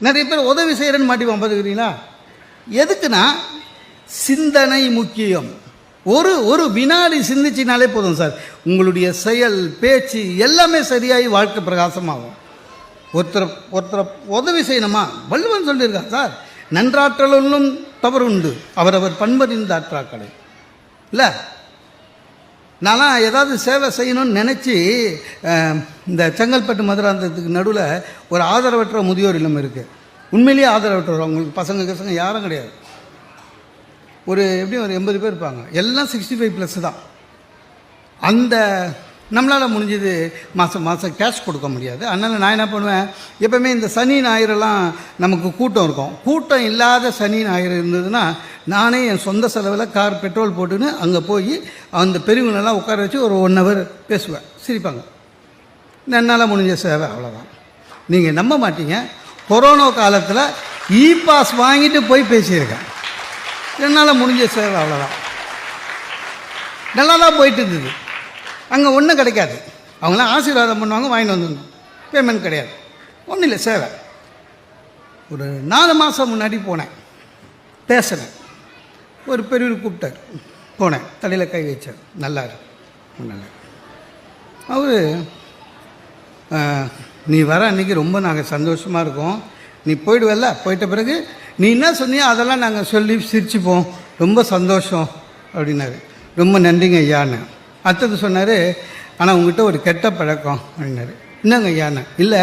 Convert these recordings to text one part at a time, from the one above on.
நிறைய பேர் உதவி செய்கிறேன்னு மாட்டிப்பான் பார்த்துக்கிறீங்களா? எதுக்குன்னா சிந்தனை முக்கியம். ஒரு ஒரு வினாடி சிந்திச்சினாலே போதும் சார். உங்களுடைய செயல் பேச்சு எல்லாமே சரியாகி வாழ்க்கை பிரகாசமாகும். ஒருத்தரை ஒருத்தரை உதவி செய்யணுமா? வள்ளுவன் சொல்லியிருக்கான் சார் நன்றாற்றலும் தவறு உண்டு அவரவர் பண்பறிந்த ஆற்றாக்களை இல்லை? நான்லாம் ஏதாவது சேவை செய்யணும்னு நினச்சி இந்த செங்கல்பட்டு மதுராந்தத்துக்கு நடுவில் ஒரு ஆதரவற்ற முதியோர் இல்லம் இருக்குது உண்மையிலேயே ஆதரவற்றவர். அவங்களுக்கு பசங்க பசங்க யாரும் கிடையாது. ஒரு எப்படியும் ஒரு எண்பது பேர் இருப்பாங்க. எல்லாம் சிக்ஸ்டி ஃபைவ் ப்ளஸ் தான். அந்த நம்மளால் முடிஞ்சது மாதம் மாதம் கேஷ் கொடுக்க முடியாது. அதனால் நான் என்ன பண்ணுவேன்? எப்போவுமே இந்த சனி ஞாயிறெல்லாம் நமக்கு கூட்டம் இருக்கும். கூட்டம் இல்லாத சனி ஞாயிறு இருந்ததுன்னா நானே என் சொந்த செலவில் கார் பெட்ரோல் போட்டுன்னு அங்கே போய் அந்த பெரியவங்களெல்லாம் உட்கார வச்சு ஒரு ஒன் ஹவர் பேசுவேன். சிரிப்பாங்க. என்னால் முடிஞ்ச சேவை அவ்வளோதான் நீங்கள் நம்ப மாட்டீங்க. கொரோனா காலத்தில் இ பாஸ் வாங்கிட்டு போய் பேசியிருக்கேன். என்னால் முடிஞ்ச சேவை அவ்வளோதான் நல்லா தான் போயிட்டு இருந்தது. அங்கே ஒன்றும் கிடைக்காது. அவங்களாம் ஆசீர்வாதம் பண்ணுவாங்க வாங்கிட்டு வந்துடணும் பேமெண்ட் கிடையாது. ஒன்றும் இல்லை சேவை. ஒரு நாலு மாதம் முன்னாடி போனேன். பேசினேன். ஒரு பெரியவர் கூப்பிட்டார். போனேன். தலையில் கை வச்சார். நல்லா இருக்கு. நல்லா அவர் நீ வர அன்றைக்கி ரொம்ப நாங்கள் சந்தோஷமாக இருக்கோம். நீ போயிடுவல்ல? போயிட்ட பிறகு நீ என்ன சொன்னியோ அதெல்லாம் நாங்கள் சொல்லி சிரிச்சுப்போம். ரொம்ப சந்தோஷம். அப்படின்னாரு. ரொம்ப நன்றிங்க ஐயான்னு. அடுத்தது சொன்னார் ஆனால் உங்ககிட்ட ஒரு கெட்ட பழக்கம் அப்படின்னாரு. என்னங்க ஐயான்னு இல்லை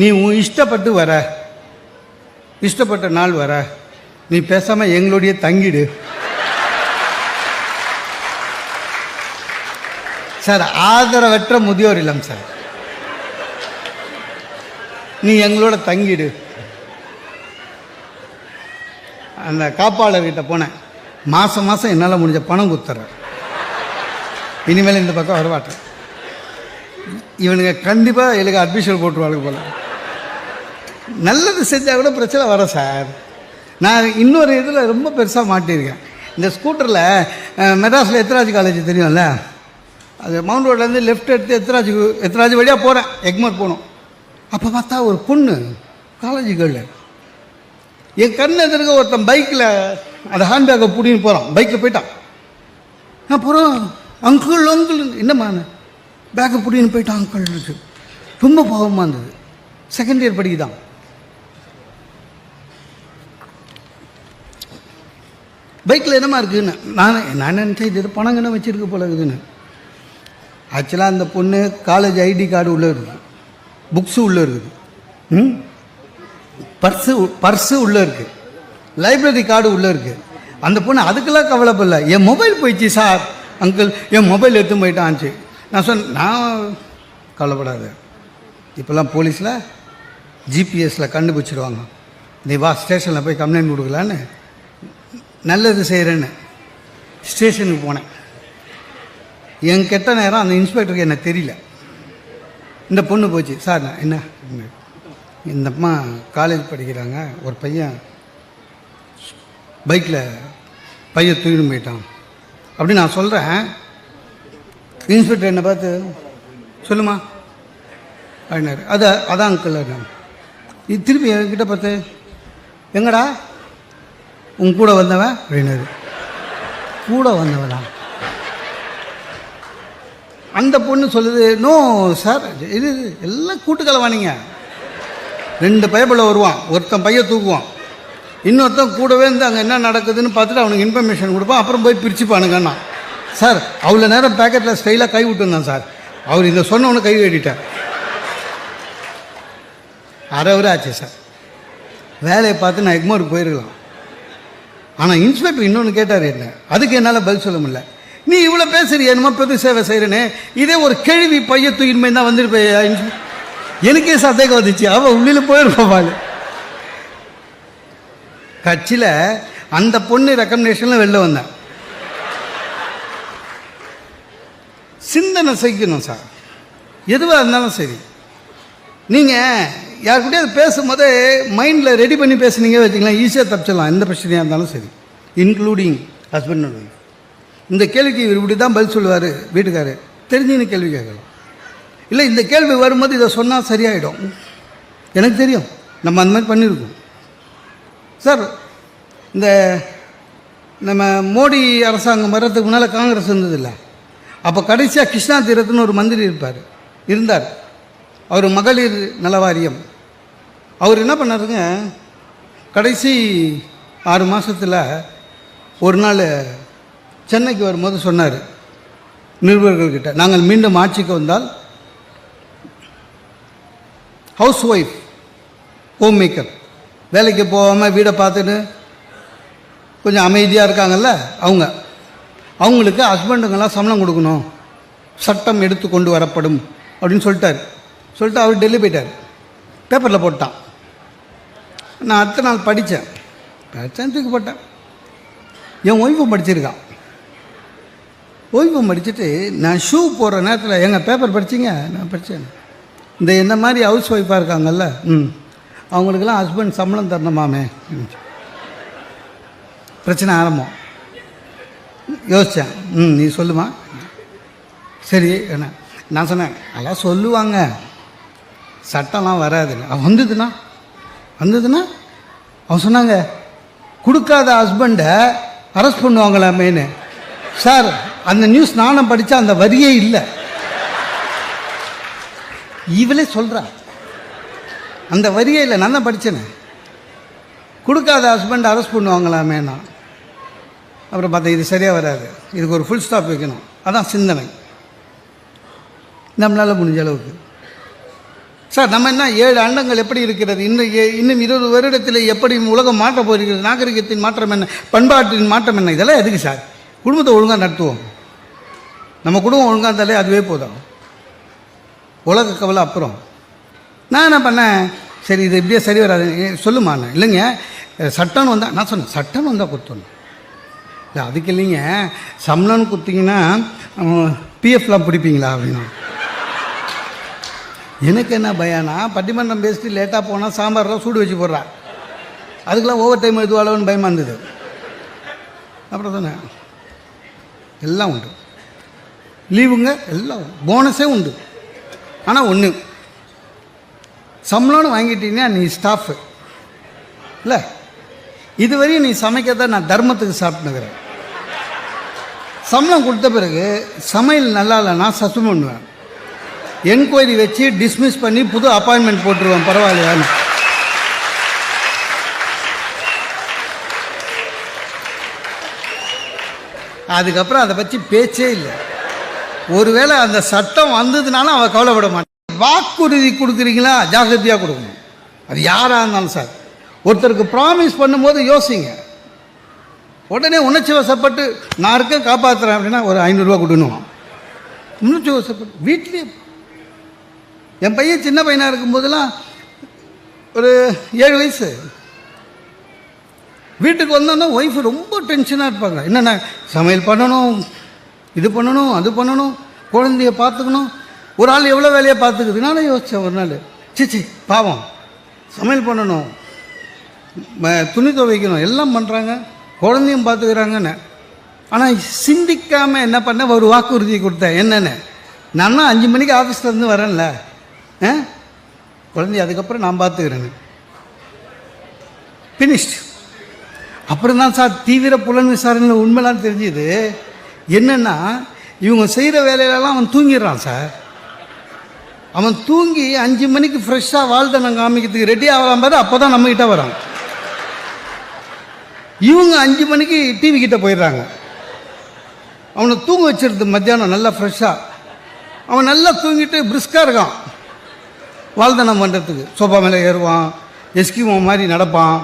நீ உன் இஷ்டப்பட்டு வர இஷ்டப்பட்ட நாள் வர நீ பேசாமல் எங்களுடைய தங்கிடு. சார் ஆதரவற்ற முதியோர் இல்லம் சார். நீ எங்களோட தங்கிடு. அந்த காப்பாளர்கிட்ட போனேன். மாதம் மாதம் என்னால் முடிஞ்ச பணம் கொடுத்துட்றேன் இனிமேல் இந்த பக்கம் வரமாட்டேன் இவனுங்க கண்டிப்பாக எனக்கு அட்மிஷன் போட்டுருவாங்க போல. நல்லது செஞ்சால் கூட பிரச்சனை வரும் சார். நான் இன்னொரு இதில் ரொம்ப பெருசாக மாட்டியிருக்கேன். இந்த ஸ்கூட்டரில் மெட்ராஸில் எத்ராஜ் காலேஜ் தெரியும்ல? அது மவுண்ட் ரோட்லேருந்து லெஃப்ட் எடுத்து எத்ராஜ் எத்ராஜ் வழியாக போகிறேன் எக்மோர் போகணும். அப்போ பார்த்தா ஒரு பொண்ணு காலேஜ் கேர்ள் என் கண் எதிர்க்க ஒருத்தன் பைக்கில் அந்த ஹேண்ட்பேக்கை பிடின்னு போகிறான் பைக்கில் போயிட்டான். அப்புறம் அங்கிள் அங்கிள் என்னம்மா பேக்கை பிடின்னு போயிட்டான் அங்கிள் ரொம்ப பாவமாக இருந்தது. செகண்ட் இயர் படிக்குதான். பைக்கில் என்னமா இருக்குதுன்னு நான் நான் நினச்சேன் இது பணம் கண்ண வச்சுருக்க போல இருக்குதுன்னு. ஆக்சுவலாக அந்த பொண்ணு காலேஜ் ஐடி கார்டு உள்ளே இருக்குது. புக்ஸு உள்ளே இருக்குது. ம்? பர்ஸு பர்ஸு உள்ளே இருக்குது லைப்ரரி கார்டு உள்ளே இருக்குது அந்த பொண்ணு அதுக்கெல்லாம் கவலைப்படல. என் மொபைல் போயிடுச்சு சார் அங்கிள் என் மொபைல் எடுத்து போயிட்டான்ச்சு நான் சொன்னேன் நான் கவலைப்படாது. இப்போல்லாம் போலீஸில் ஜிபிஎஸில் கண்டுபிடிச்சிடுவாங்க நீ வா ஸ்டேஷனில் போய் கம்ப்ளைண்ட் கொடுக்கலான்னு. நல்லது செய்கிறேன்னு ஸ்டேஷனுக்கு போனேன். என் கெட்ட நேரம் அந்த இன்ஸ்பெக்டருக்கு என்ன தெரியல. இந்த பொண்ணு போச்சு. சார் நான் என்ன? இந்த அம்மா காலேஜ் படிக்கிறாங்க. ஒரு பையன் பைக்கில் பையன் தூக்கிட்டு போயிட்டான். அப்படி நான் சொல்கிறேன் இன்ஸ்பெக்டர் என்னை பார்த்து சொல்லுமா. அப்படின்னாரு. அது அதான் அங்கிள் நான். இது திருப்பி என்கிட்ட பார்த்து எங்கடா? உன் கூட வந்தவன் அப்படின்னாரு. கூட வந்தவனா? அந்த பொண்ணு சொல்லுது நோ சார் இது எல்லாம் கூட்டுக்கலவானீங்க ரெண்டு பயப்பில் வருவான். ஒருத்தன் பையன் தூக்குவான். இன்னொருத்தன் கூடவே இருந்து அங்கே என்ன நடக்குதுன்னு பார்த்துட்டு அவனுக்கு இன்ஃபர்மேஷன் கொடுப்பான். அப்புறம் போய் பிரிச்சுப்பானுங்கண்ணா. சார் அவ்வளோ நேரம் பேக்கெட்டில் ஸ்டைலாக கை விட்டுருந்தான் சார். அவர் இதை சொன்னவனு கை வெட்டிட்டார் அரை ஹவர் ஆச்சு சார். வேலையை பார்த்து நான் எக்மோருக்கு போயிருக்கலாம். ஆனால் இன்ஸ்பெக்டர் இன்னொன்று கேட்டார் என்ன? அதுக்கு என்னால் பதில் சொல்ல முடியல. நீ இவ்வளோ பேசுறிய என்னமோ பொது சேவை செய்கிறனே இதே ஒரு கேள்வி பைய தூயின்மை தான் வந்திருப்பேன் எனக்கே சந்தேகம் வந்துச்சு. அவள் உள்ளில் போயிருப்பாள் கட்சியில் அந்த பொண்ணு ரெக்கமெண்டேஷனில் வெளில வந்தேன். சிந்தனை செய்யணும் சார். எதுவாக இருந்தாலும் சரி. நீங்கள் யாருக்கிட்டே பேசும்போது மைண்டில் ரெடி பண்ணி பேசுனீங்க வச்சுக்கலாம் ஈஸியாக தப்பிச்சிடலாம். எந்த பிரச்சனையாக இருந்தாலும் சரி. இன்க்ளூடிங் ஹஸ்பண்ட் அண்ட் ஒய்ஃப் இந்த கேள்விக்கு இவர் இப்படி தான் பதில் சொல்லுவார் வீட்டுக்காரு. தெரிஞ்சுன்னு கேள்வி கேட்கலாம். இல்லை இந்த கேள்வி வரும்போது இதை சொன்னால் சரியாயிடும். எனக்கு தெரியும். நம்ம அந்த மாதிரி பண்ணியிருக்கோம். சார் இந்த நம்ம மோடி அரசாங்கம் வர்றதுக்கு முன்னால் காங்கிரஸ் இருந்ததில்ல. அப்போ கடைசியாக கிருஷ்ணா தீரத்துன்னு ஒரு மந்திரி இருப்பார். இருந்தார். அவர் மகளிர் நல வாரியம் அவர் என்ன பண்ணாருங்க? கடைசி ஆறு மாதத்தில் ஒரு நாள் சென்னைக்கு வரும்போது சொன்னார். நிருபர்கள்கிட்ட நாங்கள் மீண்டும் ஆட்சிக்கு வந்தால் ஹவுஸ் ஒய்ஃப் ஹோம் மேக்கர் வேலைக்கு போகாமல் வீடை பார்த்துட்டு கொஞ்சம் அமைதியாக இருக்காங்கல்ல அவங்க. அவங்களுக்கு ஹஸ்பண்டுங்கெல்லாம் சம்பளம் கொடுக்கணும். சட்டம் எடுத்து கொண்டு வரப்படும் அப்படின்னு சொல்லிட்டார். சொல்லிட்டு அவர் டெல்லி போயிட்டார். பேப்பரில் போட்டான். நான் அடுத்த நாள் படித்தேன். படித்தேன் தூக்கி போட்டேன். என் ஓய்வு படிச்சிருக்கான். ஓய்வு படிச்சுட்டு நான் ஷூ போடுற நேரத்தில் எங்கள் பேப்பர் படிச்சிங்க? நான் படித்தேன் இந்த என்ன மாதிரி ஹவுஸ் ஒய்ஃபாக இருக்காங்கல்ல? ம். அவங்களுக்கெல்லாம் ஹஸ்பண்ட் சம்பளம் தரணுமாமே பிரச்சனை ஆரம்பம். யோசித்தேன் ம் நீ சொல்லுமா? சரி என்ன? நான் சொன்னேன் அதெல்லாம் சொல்லுவாங்க. சட்டம்லாம் வராது. அவன் வந்ததுன்னா? வந்ததுன்னா? அவன் சொன்னாங்க கொடுக்காத ஹஸ்பண்டை அரெஸ்ட் பண்ணுவாங்களாமேன்னு. சார் அந்த நியூஸ் நானும் படித்தா அந்த வரியே இல்லை. இவளே சொல்கிறா அந்த வரியே இல்லை நான் தான் படித்தேனே கொடுக்காத ஹஸ்பண்ட் அரெஸ்ட் பண்ணுவாங்களாமே நான் அப்புறம் பார்த்தா இது சரியாக வராது. இதுக்கு ஒரு ஃபுல் ஸ்டாப் வைக்கணும். அதான் சிந்தனை. நம்மளால் முடிஞ்ச அளவுக்கு. சார் நம்ம என்ன ஏழு அண்டங்கள் எப்படி இருக்கிறது? இன்னும் ஏ- இன்னும் இருபது வருடத்தில் எப்படி உலகம் மாற்ற போகிறது? நாகரிகத்தின் மாற்றம் என்ன? பண்பாட்டின் மாற்றம் என்ன? இதெல்லாம் எதுக்கு சார்? குடும்பத்தை ஒழுங்காக நடத்துவோம். நம்ம குடும்பம் ஒழுங்காக இருந்தாலே அதுவே போதும். உலக கவலை அப்புறம். நான் என்ன பண்ணேன்? சரி இது இப்படியே சரி வராது. சொல்லுமா நான் இல்லைங்க. சட்டம்னு வந்தால் நான் சொன்னேன் சட்டம்னு வந்தால் கொடுத்துடணும் இல்லை அதுக்கு இல்லைங்க. சம்பளம்னு கொடுத்தீங்கன்னா பிஎஃப்லாம் பிடிப்பீங்களா அப்படின்னு. எனக்கு என்ன பயம்னா பட்டிமன்றம் பேசிட்டு லேட்டாக போனால் சாம்பார்லாம் சூடு வச்சு போடுறா. அதுக்கெல்லாம் ஓவர் டைம் எதுவாளவுன்னு பயமாக இருந்தது. அப்புறம் தானே எல்லாம் உண்டு. லீவுங்க எல்லாம் போனஸே உண்டு. ஆனால் ஒன்று சம்பளம்னு வாங்கிட்டீங்கன்னா நீ ஸ்டாஃபு இல்லை? இதுவரையும் நீ சமைக்கிறத நான் தர்மத்துக்கு சாப்பிட்டுக்கிறேன் சம்பளம் கொடுத்த பிறகு சமையல் நல்லா இல்லைன்னா சஸ்பெண்ட் பண்ணுவேன். என்கொயரி வச்சு டிஸ்மிஸ் பண்ணி புது அப்பாயின்மெண்ட் போட்டுருவேன் பரவாயில்லையான்னு. அதுக்கப்புறம் அதை பற்றி பேச்சே இல்லை. ஒருவேளை அந்த சட்டம் வந்ததுனால அவன் கவலைப்பட மாட்டான். வாக்குறுதி கொடுக்குறீங்களா? ஜாகிரதையாக கொடுக்கணும். அது யாராக இருந்தாலும் சார். ஒருத்தருக்கு ப்ராமிஸ் பண்ணும்போது யோசிங்க. உடனே உணர்ச்சி வசப்பட்டு நான் இருக்க காப்பாற்றுறேன் அப்படின்னா ஒரு ஐநூறுரூவா கொடுக்கணும். உணர்ச்சி வசப்பட்டு வீட்லேயே. என் பையன் சின்ன பையனாக இருக்கும்போதெல்லாம் ஒரு ஏழு வயசு. வீட்டுக்கு வந்தோன்னா ஒய்ஃப் ரொம்ப டென்ஷனாக இருப்பாங்க. என்னென்ன சமையல் பண்ணணும் இது பண்ணணும் அது பண்ணணும் குழந்தைய பார்த்துக்கணும். ஒரு ஆள் எவ்வளோ வேலையை பார்த்துக்குது? நானும் யோசித்தேன் ஒரு நாள். சிச்சி பாவம். சமையல் பண்ணணும். துணி துவைக்கணும். எல்லாம் பண்ணுறாங்க குழந்தையும் பார்த்துக்கிறாங்கன்னு. ஆனால் சிந்திக்காமல் என்ன பண்ண? ஒரு வாக்குறுதி கொடுத்தேன். என்னென்னு? நானும் அஞ்சு மணிக்கு ஆஃபீஸில் இருந்து வரேன்ல. ஆ? குழந்தைய அதுக்கப்புறம் நான் பார்த்துக்கிறேன்னு. ஃபினிஷ்டு அப்புறம் தான் சார் தீவிர புலன் விசாரணையில் உண்மைலாம் தெரிஞ்சுது. என்னென்னா இவங்க செய்கிற வேலையிலலாம் அவன் தூங்கிடுறான் சார். அவன் தூங்கி அஞ்சு மணிக்கு ஃப்ரெஷ்ஷாக வாழ்தனம் காமிக்கிறதுக்கு ரெடி ஆகலாம் பார்த்து அப்போ தான் நம்மக்கிட்ட வரான். இவங்க அஞ்சு மணிக்கு டிவி கிட்ட போயிடுறாங்க. அவனை தூங்க வச்சிருது மத்தியானம் நல்லா ஃப்ரெஷ்ஷாக அவன் நல்லா தூங்கிட்டு பிரிஸ்காக இருக்கான். வாழ்தனம் பண்ணுறதுக்கு சோஃபா மேலே ஏறுவான் எஸ்கிமோ மாதிரி நடப்பான்.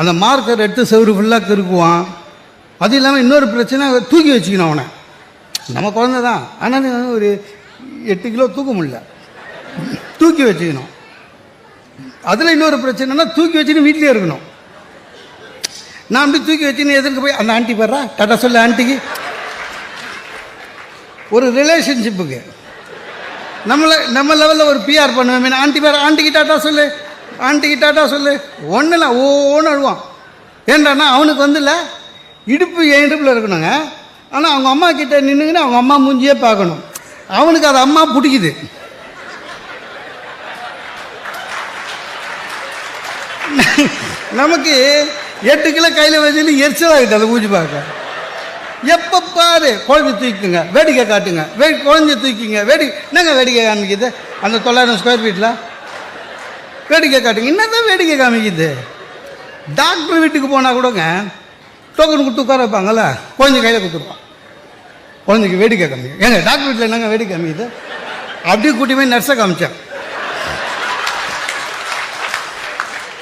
அந்த மார்க்கர் எடுத்து செவரு ஃபுல்லாக திருக்குவான். அது இல்லாமல் இன்னொரு பிரச்சனை தூக்கி வச்சுக்கணும் அவனை. நம்ம குழந்த தான் ஆனால் ஒரு எட்டு கிலோ தூக்க முடியல. தூக்கி வச்சுக்கணும். அதில் இன்னொரு பிரச்சனைனா தூக்கி வச்சுன்னு வீட்லேயே இருக்கணும். நான் அப்படி தூக்கி வச்சுன்னு எதிர்க்க போய் அந்த ஆண்டி போடுறா டாட்டா சொல்லு ஆண்டிக்கு. ஒரு ரிலேஷன்ஷிப்புக்கு நம்மளை நம்ம லெவலில் ஒரு பிஆர் பண்ணுவேன் ஆண்டி பேர் ஆண்டிக்கு டாட்டா சொல்லு ஆண்டிக்கு டாட்டா சொல்லு. ஒன்றும் ஓன்னு அழுவான். ஏன்டான்னா அவனுக்கு வந்துல இடுப்பு என் இடுப்பில் இருக்கணுங்க. ஆனால் அவங்க அம்மா கிட்டே நின்றுங்கன்னு அவங்க அம்மா மூஞ்சியே பார்க்கணும். அவனுக்கு அது அம்மா பிடிக்குது. நமக்கு எட்டு கிலோ கையில் வச்சுன்னு எரிச்சலாகிட்டு அதை பூஜை பார்க்க. எப்போ பாரு குழந்தை தூக்கிங்க வேடிக்கை காட்டுங்க வே குழந்தைய தூக்கிங்க வேடி என்னங்க வேடிக்கை காமிக்குது? அந்த தொள்ளாயிரம் ஸ்கொயர் ஃபீட்டில் வேடிக்கை காட்டுங்க என்னதான் வேடிக்கை காமிக்குது? டாக்டர் வீட்டுக்கு போனால் கூடங்க டோக்கன் கொடுத்து உட்கார வைப்பாங்கல்ல குழந்தை கையில் கொடுத்துருப்பான். குழந்தைக்கு வேடிக்கை கம்மி ஏங்க டாக்டர் வீட்டில் என்னங்க வேடிக்கை காமிக்குது? அப்படியே கூட்டி போய் நர்ஸை காமிச்சேன்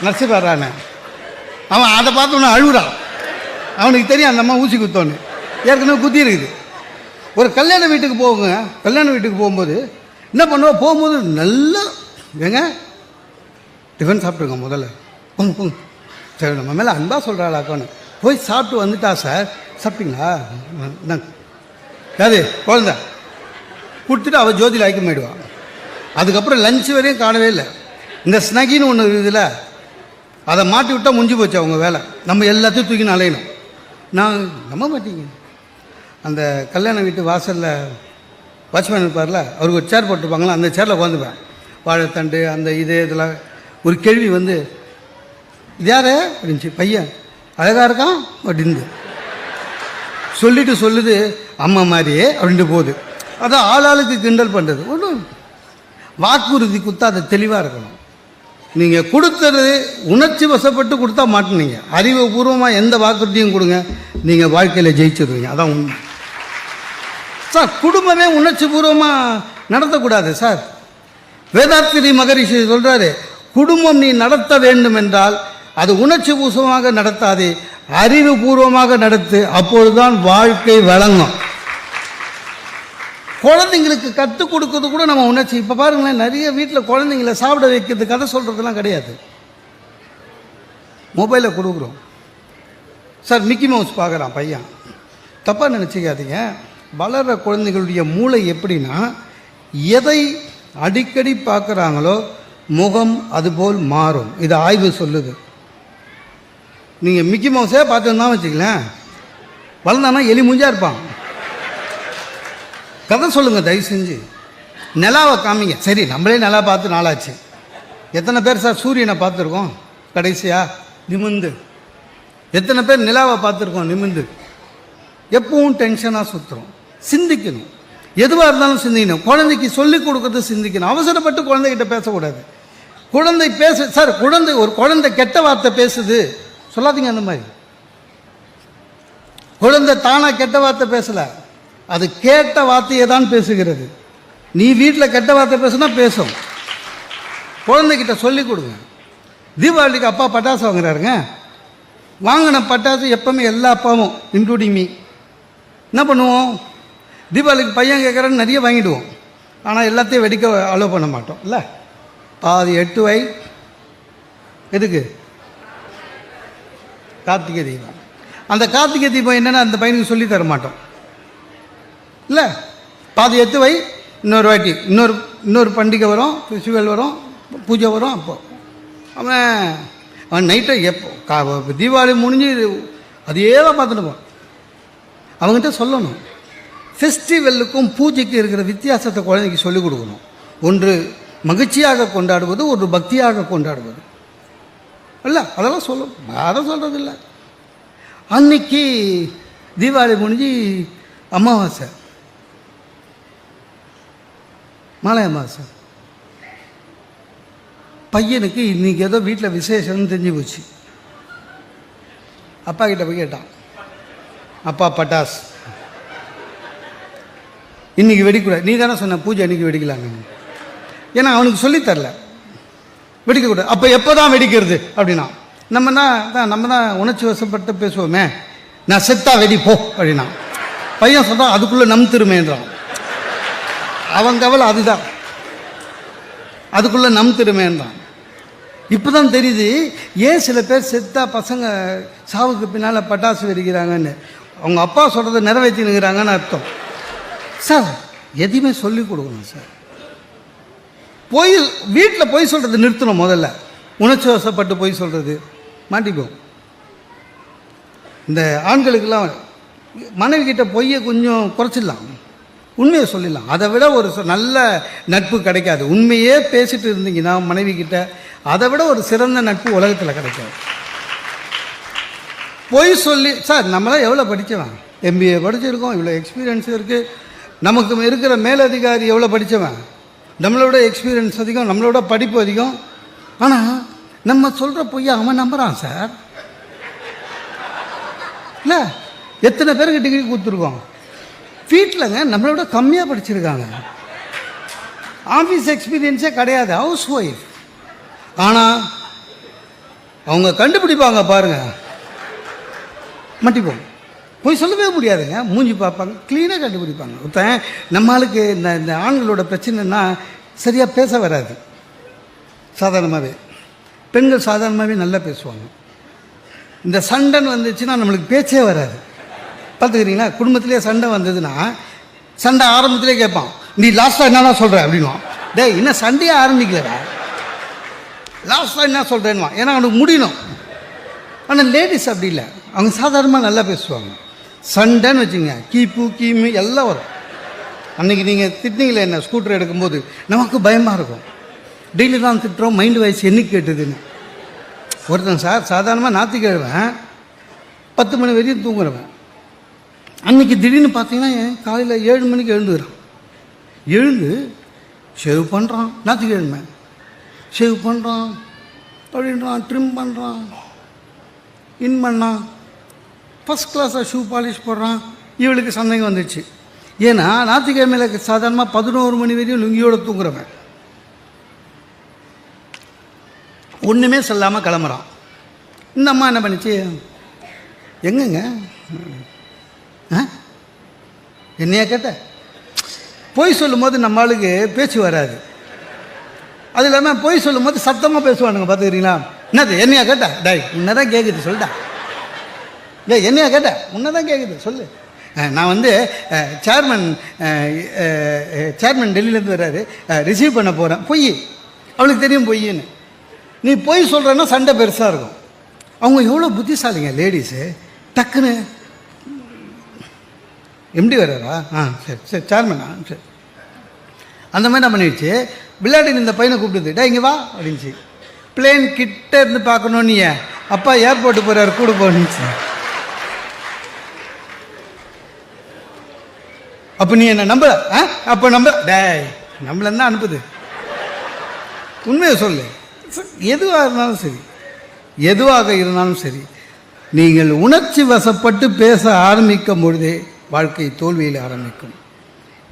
நர்ஸு வர்றானே. அவன் அதை பார்த்தோன்னே அழுகுறான் அவனுக்கு தெரியும் அந்த அம்மா ஊசி குத்தோன்னு ஏற்கனவே குத்தி இருக்குது. ஒரு கல்யாண வீட்டுக்கு போகுங்க. கல்யாண வீட்டுக்கு போகும்போது என்ன பண்ணுவோம் போகும்போது நல்லா ஏங்க டிஃபன் சாப்பிட்ருங்க முதல்ல. பொங்க பொங்க சரி நம்ம மேலே அன்பாக சொல்கிறாளாக்கோன்னு போய் சாப்பிட்டு வந்துட்டா சார் சாப்பிட்டீங்களா? அது குழந்த. கொடுத்துட்டு அவள் ஜோதியில் ஐக்கியம் போயிடுவான் அதுக்கப்புறம் லஞ்ச் வரையும் காணவே இல்லை. இந்த ஸ்னகின்னு ஒன்று இருக்குதுல்ல அதை மாட்டி விட்டால் முடிஞ்சு போச்சு அவங்க வேலை. நம்ம எல்லாத்தையும் தூக்கி அலையணும். நான் நம்ப மாட்டீங்க. அந்த கல்யாண வீட்டு வாசலில் வாட்ச்மேன் இருப்பார்ல அவருக்கு ஒரு சேர் போட்டுருப்பாங்களா அந்த சேரில் உட்காந்துப்பேன். வாழைத்தண்டு அந்த இது இதெல்லாம். ஒரு கேள்வி வந்து இது யார்? அப்படின்ச்சு பையன். அழகாக இருக்கான்? அப்படின்னு சொல்லிட்டு சொல்லுது அம்மா மாதிரியே அப்படின்ட்டு போகுது. அதான் ஆளாளுக்கு கிண்டல் பண்ணுறது ஒன்றும் வாக்குறுதி கொடுத்தா அது தெளிவாக இருக்கணும். நீங்கள் கொடுத்தது உணர்ச்சி வசப்பட்டு கொடுத்தா மாட்டினீங்க. அறிவுபூர்வமாக எந்த வாக்குறுதியும் கொடுங்க. நீங்கள் வாழ்க்கையில் ஜெயிச்சிருவீங்க. அதான் உண்மை. சார் குடும்பமே உணர்ச்சி பூர்வமாக நடத்தக்கூடாது சார். வேதாத்திரி மகரிஷி சொல்கிறாரு குடும்பம் நீ நடத்த வேண்டும் என்றால் அது உணர்ச்சி பூர்வமாக நடத்தாதே. அறிவுபூர்வமாக நடத்து. அப்பொழுதுதான் வாழ்க்கை வழங்கும் குழந்தைங்களுக்கு கற்றுக் கொடுக்கறது கூட நம்ம உணர்ச்சி இப்போ பாருங்களேன் நிறைய வீட்டில் குழந்தைங்கள சாப்பிட வைக்கிறது கதை சொல்கிறதுலாம் கிடையாது. மொபைலை கொடுக்குறோம். சார் மிக்கி மவுஸ் பார்க்குறான் பையன். தப்பாக நினச்சிக்காதீங்க. வளர்கிற குழந்தைகளுடைய மூளை எப்படின்னா எதை அடிக்கடி பார்க்குறாங்களோ முகம் அதுபோல் மாறும். இது ஆய்வு சொல்லுது. நீங்கள் மிக்கி மவுஸே பார்த்துருந்தான் வச்சுக்கலேன் வளர்ந்தானா எலி மூஞ்சாக இருப்பான். கதை சொல்லுங்கள் தயவு செஞ்சு. நிலாவை காமிங்க. சரி நம்மளே நிலா பார்த்து நாளாச்சு. எத்தனை பேர் சார் சூரியனை பார்த்துருக்கோம்? கடைசியாக நிமிந்து. எத்தனை பேர் நிலாவை பார்த்துருக்கோம் நிமிந்து. எப்பவும் டென்ஷனாக சுற்றுறோம் சிந்திக்கணும். எதுவாக இருந்தாலும் சிந்திக்கணும். குழந்தைக்கு சொல்லிக் கொடுக்கறது சிந்திக்கணும். அவசரப்பட்டு குழந்தைகிட்ட பேசக்கூடாது. குழந்தை பேச சார் குழந்தை ஒரு குழந்தை கெட்ட வார்த்தை பேசுது. சொல்லாதீங்க அந்த மாதிரி. குழந்தை தானாக கெட்ட வார்த்தை பேசலை. அது கேட்ட வார்த்தையை தான் பேசுகிறது. நீ வீட்டில் கெட்ட வார்த்தை பேசுனா பேசும். குழந்தைகிட்ட சொல்லிக் கொடுங்க. தீபாவளிக்கு அப்பா பட்டாசு வாங்குறாருங்க. வாங்கின பட்டாசு எப்பவுமே எல்லா அப்பாவும் இன்க்ளூடிங் மீ என்ன பண்ணுவோம்? தீபாவளிக்கு பையன் கேட்குறான்னு நிறைய வாங்கிடுவோம். ஆனால் எல்லாத்தையும் வெடிக்க அலோவ் பண்ண மாட்டோம். இல்லை? பாதி எட்டு வை. எதுக்கு? கார்த்திகை தீபம். அந்த கார்த்திகை தீபம் என்னென்னா அந்த பையனுக்கு சொல்லி தர மாட்டோம். இல்லை. பாதி எடுத்து வை இன்னொரு வாட்டி. இன்னொரு இன்னொரு பண்டிகை வரும் ஃபெஸ்டிவல் வரும் பூஜை வரும் அப்போ. அவன் அவன் நைட்டை எப்போ கா தீபாவளி முடிஞ்சு அதையே தான் பார்த்துட்டு போவான். அவங்ககிட்ட சொல்லணும். ஃபெஸ்டிவலுக்கும் பூஜைக்கு இருக்கிற வித்தியாசத்தை குழந்தைக்கு சொல்லிக் கொடுக்கணும். ஒன்று மகிழ்ச்சியாக கொண்டாடுவது ஒரு பக்தியாக கொண்டாடுவது. இல்லை அதெல்லாம் சொல்லும் அதை சொல்கிறது இல்லை அன்னைக்கு தீபாவளி முடிஞ்சு அமாவாசை. மலை மாதம் பையனுக்கு இன்னைக்கு ஏதோ வீட்டில் விசேஷம்னு தெரிஞ்சு போச்சு. அப்பா கிட்ட போய் கேட்டான். அப்பா பட்டாஸ் இன்னைக்கு வெடிக்கூடாது நீ தானே சொன்ன பூஜை அன்னைக்கு வெடிக்கலாங்க ஏன்னா அவனுக்கு சொல்லித் தரல. வெடிக்கக்கூடாது. அப்போ எப்போ தான் வெடிக்கிறது? அப்படின்னா நம்ம தான் தான் நம்ம தான் உணர்ச்சி வசப்பட்டு பேசுவோமே. நான் செத்தா வெடிப்போ அப்படின்னா பையன் சொல்கிறான் அதுக்குள்ளே நம் திருமேன்றான். அவன் கவலை அதுதான். அதுக்குள்ளே நம் திருமேன்றான் இப்போ தான் தெரியுது ஏன் சில பேர் செத்தா பசங்க சாவுக்கு பின்னால் பட்டாசு வெடிக்கிறாங்கன்னு. அவங்க அப்பா சொல்கிறத நிறைவேற்றினுங்கிறாங்கன்னு அர்த்தம். சார் எதையுமே சொல்லிக் கொடுக்கணும் சார். பொய் வீட்டில் பொய் சொல்கிறது நிறுத்தணும் முதல்ல. உணர்ச்சி வசப்பட்டு பொய் சொல்கிறது மாட்டிப்போம் இந்த ஆண்களுக்கெல்லாம் மனைவி கிட்ட பொய்யை கொஞ்சம் குறைச்சிடலாம். உண்மையை சொல்லிடலாம். அதை விட ஒரு நல்ல நட்பு கிடைக்காது. உண்மையே பேசிட்டு இருந்தீங்கன்னா மனைவி கிட்ட அதை விட ஒரு சிறந்த நட்பு உலகத்தில் கிடைக்காது. பொய் சொல்லி சார் நம்மளாம் எவ்வளோ படித்தவன் எம்பிஏ படிச்சிருக்கோம் இவ்வளோ எக்ஸ்பீரியன்ஸ் இருக்குது நமக்கு இருக்கிற மேலதிகாரி எவ்வளோ படித்தவன் நம்மளோட எக்ஸ்பீரியன்ஸ் அதிகம் நம்மளோட படிப்பு அதிகம். ஆனால் நம்ம சொல்கிற பொய்யை அவன் நம்புகிறான் சார். இல்லை? எத்தனை பேருக்கு டிகிரி கொடுத்துருக்கோம்? வீட்டிலங்க விட கம்மியாக படிச்சிருக்காங்க. ஆஃபீஸ் எக்ஸ்பீரியன்ஸே கிடையாது ஹவுஸ் ஒய்ஃப் ஆனால் அவங்க கண்டுபிடிப்பாங்க பாருங்க. மட்டிப்போம் போய் சொல்லவே முடியாதுங்க. மூஞ்சி பார்ப்பாங்க க்ளீனாக கண்டுபிடிப்பாங்க. ஒருத்தன் நம்மளுக்கு இந்த இந்த ஆண்களோட பிரச்சனைனா சரியாக பேச வராது. சாதாரணமாகவே பெண்கள் சாதாரணமாகவே நல்லா பேசுவாங்க. இந்த சண்டன் வந்துச்சுன்னா நம்மளுக்கு பேச்சே வராது. பார்த்துக்கிறீங்களா? குடும்பத்திலே சண்டை வந்ததுன்னா சண்டை ஆரம்பத்திலே கேட்பான். நீ லாஸ்ட்டாக என்னடா சொல்கிற அப்படின்வான் டேய் இன்னும் சண்டையே ஆரம்பிக்கலடா. லாஸ்ட்டாக என்ன சொல்கிறேன்னுவான் ஏன்னா அவனுக்கு முடியணும். ஆனால் லேடிஸ் அப்படி இல்லை. அவங்க சாதாரணமாக நல்லா பேசுவாங்க. சண்டைன்னு வச்சுங்க கீப்பு கீமு எல்லாம் வரும். அன்றைக்கி நீங்கள் திட்டினீங்களே என்ன? ஸ்கூட்டர் எடுக்கும்போது நமக்கு பயமாக இருக்கும். டெய்லி தான் திட்டுறோம். மைண்டு வயசு என்னைக்கு கேட்டுதுன்னு. ஒருத்தன் சார் சாதாரணமாக ஞாத்திக்கிழமை பத்து மணி வரையும் தூங்குறவன். அன்னைக்கு திடீர்னு பார்த்தீங்கன்னா காலையில் ஏழு மணிக்கு எழுந்துக்கிறான். எழுந்து ஷேவ் பண்ணுறான் ஞாயிற்றுக்கிழமை ஷேவ் பண்ணுறான் அப்படின்றான் ட்ரிம் பண்ணுறான் இன் பண்ணான். ஃபஸ்ட் கிளாஸாக ஷூ பாலிஷ் போடுறான். இவளுக்கு சந்தேகம் வந்துச்சு. ஏன்னா ஞாத்திக்கிழமையில் சாதாரணமாக பதினோரு மணி வரையும் லுங்கியோட தூங்குறவன். ஒன்றுமே சொல்லாமல் கிளம்புறான். இந்த அம்மா என்ன பண்ணுச்சு? எங்கங்க? என்னையா கேட்ட? பொய் சொல்லும்போது நம்ம ஆளுக்கு பேச்சு வராது. அது இல்லாமல் பொய் சொல்லும்போது சத்தமாக பேசுவானுங்க பார்த்துக்கிறீங்களா என்னது என்னையா கேட்ட? டாய் உன்னை தான் கேட்குது சொல்லிட்டா டேய் என்னையா கேட்ட? உன்னை தான் கேட்குது சொல்லு நான் வந்து சேர்மன் சேர்மன் டெல்லியிலேருந்து வர்றாரு. ரிசீவ் பண்ண போகிறேன் பொய் அவளுக்கு தெரியும் பொய்ன்னு நீ பொய் சொல்கிறேன்னா சண்டை பெருசாக இருக்கும். அவங்க எவ்வளோ புத்திசாலிங்க லேடிஸு டக்குன்னு எம்டி வர்றாரா? ஆ. சரி சரி சேர்மனா சரி. அந்த மாதிரி என்ன பண்ணிடுச்சு. விளையாடி இந்த பையனை கூப்பிடுது டே இங்கே வா அப்படின்ச்சு பிளேன் கிட்ட இருந்து பார்க்கணும் நீ. அப்பா ஏர்போர்ட்டு போகிறாரு கூட போனுச்சு அப்போ நீ என்ன நம்புற ஆ? அப்போ நம்ப டேய் நம்மள அனுப்புது? உண்மையை சொல்லு. எதுவாக இருந்தாலும் சரி. எதுவாக இருந்தாலும் சரி. நீங்கள் உணர்ச்சி வசப்பட்டு பேச ஆரம்பிக்கும் பொழுதே வாழ்க்கை தோல்வியில் ஆரம்பிக்கும்.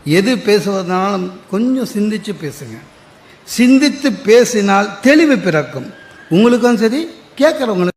எது பேசுவதனாலும் கொஞ்சம் சிந்திச்சு பேசுங்க. சிந்தித்து பேசினால் தெளிவு பிறக்கும். உங்களுக்கும் சரி கேட்குறவங்களுக்கு